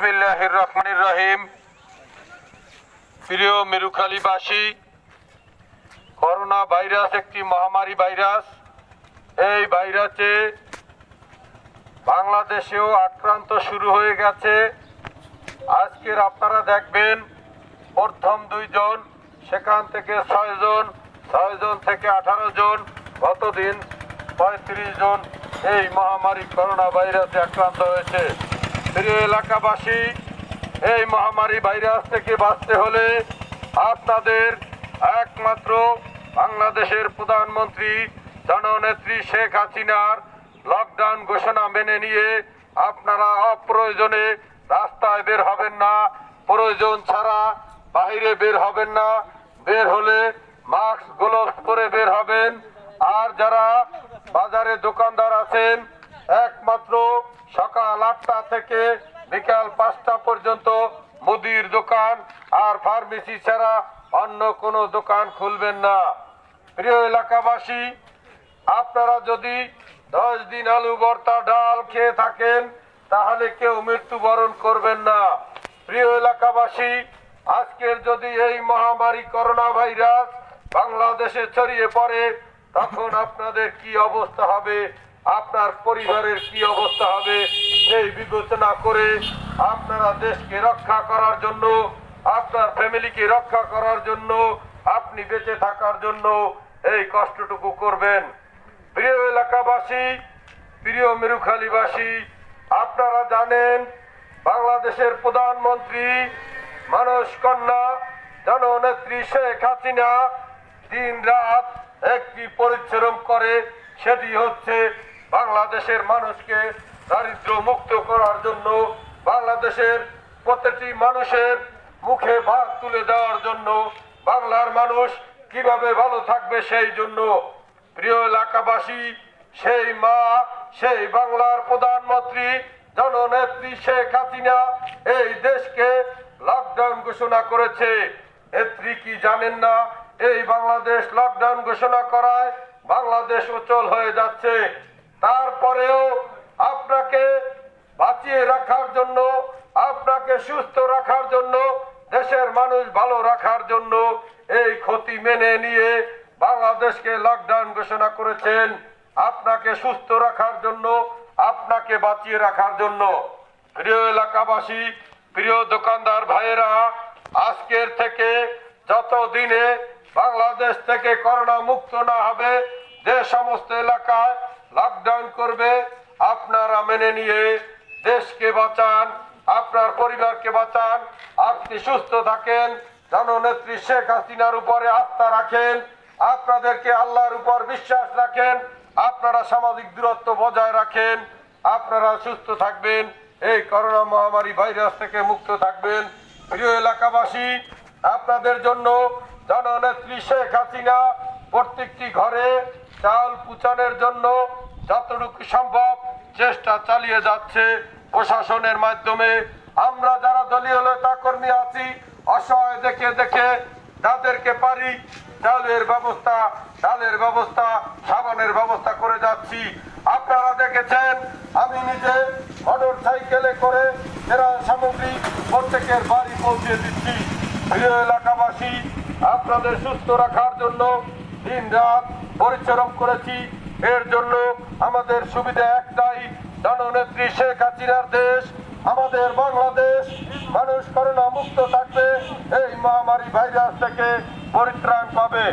বিসমিল্লাহির রহমানির রহিম প্রিয় মেরুখালীবাসী করোনা ভাইরাস একটি মহামারী ভাইরাস। এই ভাইরাসে বাংলাদেশেও আক্রান্ত শুরু হয়ে গেছে। আজকের আপনারা দেখবেন প্রথম দুইজন, সেখান থেকে ছয়জন ছয়জন থেকে আঠারো জন গতদিন পঁয়ত্রিশ জন এই মহামারী করোনা ভাইরাসে আক্রান্ত হয়েছে। প্রিয় এলাকাবাসী, এই মহামারী ভাইরাস থেকে বাঁচতে হলে আপনাদের একমাত্র বাংলাদেশের প্রধানমন্ত্রী জননেত্রী শেখ হাসিনার লকডাউন ঘোষণা মেনে নিয়ে আপনারা অপ্রয়োজনে রাস্তায় বের হবেন না, প্রয়োজন ছাড়া বাইরে বের হবেন না, বের হলে মাস্ক, গ্লোভস পরে বের হবেন। আর যারা বাজারে দোকানদার আছেন একমাত্র সকাল আটটা থেকে বিকাল পাঁচটা পর্যন্ত মুদির দোকান আর ফার্মেসি ছাড়া অন্য কোনো দোকান খুলবেন না। প্রিয় এলাকাবাসী, আপনারা যদি দশ দিন আলু, ভর্তা, ডাল খেয়ে থাকেন, তাহলে কেউ মৃত্যুবরণ করবেন না। প্রিয় এলাকাবাসী, আজকের যদি এই মহামারী করোনা ভাইরাস বাংলাদেশে ছড়িয়ে পড়ে, তখন আপনাদের কি অবস্থা হবে? আপনার পরিবারের কি অবস্থা হবে সেই বিবেচনা করে আপনারা দেশকে রক্ষা করার জন্য, আপনার ফ্যামিলিকে রক্ষা করার জন্য, আপনি বেঁচে থাকার জন্য এই কষ্টটুকু করবেন। প্রিয় এলাকাবাসী, প্রিয় মেরুখালীবাসী, আপনারা জানেন বাংলাদেশের প্রধানমন্ত্রী মানস কন্যা, জননেত্রী শেখ হাসিনা দিন রাত একটি পরিশ্রম করে, সেটি হচ্ছে বাংলাদেশের মানুষকে দারিদ্র মুক্ত করার জন্য বাংলাদেশের প্রতিটি মানুষের মুখে ভাত তুলে দেওয়ার জন্য বাংলার মানুষ কীভাবে ভালো থাকবে সেই জন্য। প্রিয় এলাকাবাসী, সেই মা, সেই বাংলার প্রধানমন্ত্রী, জননেত্রী শেখ হাসিনা এই দেশকে লকডাউন ঘোষণা করেছে। নেত্রী কি জানেন না? এই বাংলাদেশ লকডাউন ঘোষণা করায় বাংলাদেশ অচল হয়ে যাচ্ছে। তারপরেও আপনাকে বাঁচিয়ে রাখার জন্য, আপনাকে সুস্থ রাখার জন্য, দেশের মানুষ ভালো রাখার জন্য এই ক্ষতি মেনে নিয়ে বাংলাদেশকে লকডাউন ঘোষণা করেছেন। আপনাকে সুস্থ রাখার জন্য, আপনাকে বাঁচিয়ে রাখার জন্য। প্রিয় এলাকাবাসী, প্রিয় দোকানদার ভাইয়েরা, আজকের থেকে যত দিনে বাংলাদেশ থেকে করোনা মুক্ত না হবে, যে সমস্ত এলাকায় লকডাউন করবে, আপনারা মেনে নিয়ে দেশকে বাঁচান, আপনার পরিবারকে বাঁচান, আপনি সুস্থ থাকেন, জননেত্রী শেখ হাসিনার উপরে আস্থা রাখেন, আপনাদেরকে আল্লাহর উপর বিশ্বাস রাখেন, আপনারা সামাজিক দূরত্ব বজায় রাখেন, আপনারা সুস্থ থাকবেন, এই করোনা মহামারী ভাইরাস থেকে মুক্ত থাকবেন। প্রিয় এলাকাবাসী, আপনাদের জন্য জননেত্রী শেখ হাসিনা প্রত্যেকটি ঘরে চাল পুচানের জন্য যতটুকু সম্ভব চেষ্টা চালিয়ে যাচ্ছে প্রশাসনের মাধ্যমে। আমরা যারা দলীয় নেতা কর্মী আছি, অসহায় দেখে দেখে তাদেরকে পারি। চালের ব্যবস্থা ডালের ব্যবস্থা, সাবানের ব্যবস্থা করে যাচ্ছি। আপনারা দেখেছেন, আমি নিজে মোটর সাইকেলে করে এরা সামগ্রী প্রত্যেকের বাড়ি পৌঁছে দিচ্ছি। প্রিয় এলাকাবাসী, আপনাদের সুস্থ রাখার জন্য দিন রাত পরিশ্রম করেছি। এর জন্য আমাদের সুবিধা একটাই, জননেত্রী শেখ হাসিনার দেশ, আমাদের বাংলাদেশ মানুষ করোনা মুক্ত থাকবে, এই মহামারী ভাইরাস থেকে পরিত্রাণ পাবে।